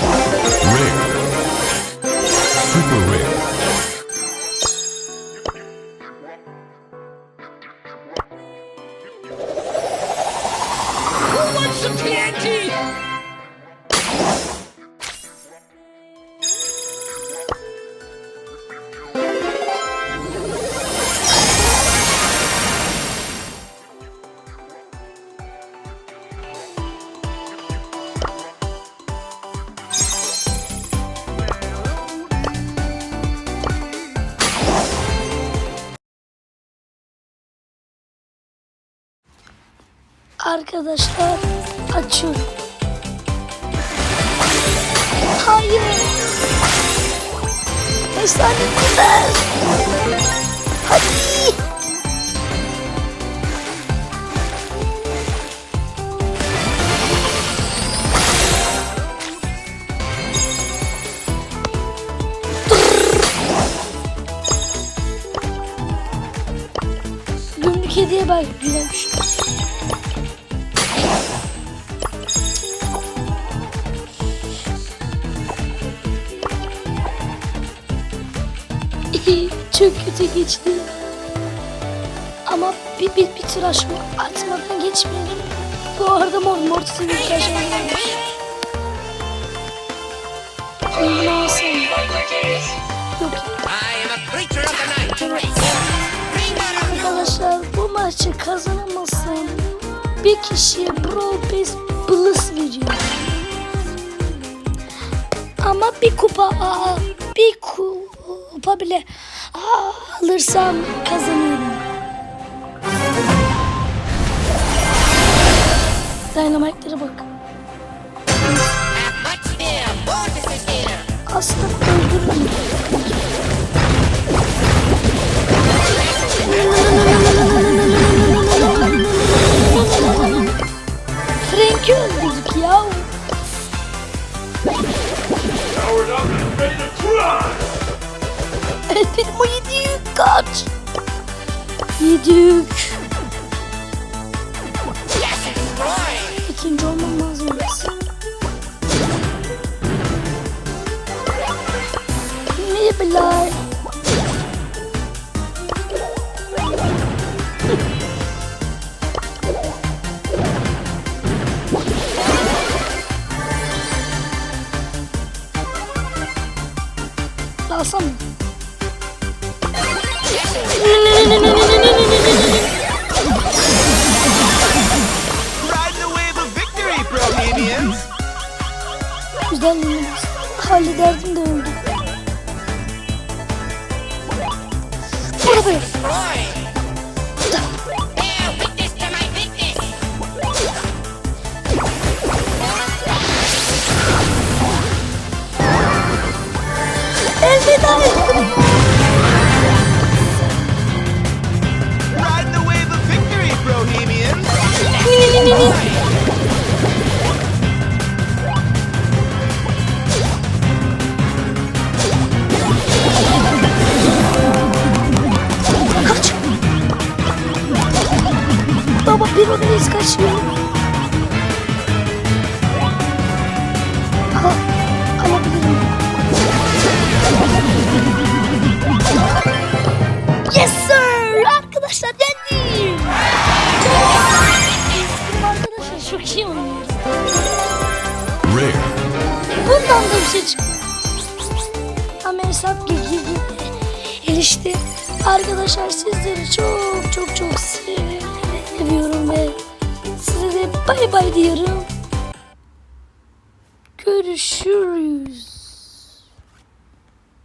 Rare. Super rare. Who wants some TNT? Arkadaşlar açıyorum. Hayır. Efsane güzel. Hadi. Günlük hediye bak güzelmiş. Çok kötü geçti. Ama bir, bir, bir tıraş mı atmadan geçmeyelim. Bu arada mor mortis'in bir tıraş olmamış. Bunu alsam. Yok. I am a creature of the night. Arkadaşlar bu maçı kazanamazsam bir kişiye Brawl Pass Plus veriyor. Ama bir kupa aa, bir kupa bile aa, alırsam kazanıyorum. Dynamite'lere bak. Aslında öldürürüm. Evet benim o kaç? Yedi yük. İkinci olmam lazım. Merhabalar. Alsam Güzel hallederdim de öldüm. Burada Baba bir odayız kaçıyor. Aha, alabilirim. Yes sir! Arkadaşlar yendim. Arkadaşlar çok iyi oynuyoruz. Bundan da bir şey çıktı. Ama hesap gibi gelişti. Arkadaşlar sizleri çok çok çok seviyorum diyorum. Görüşürüz.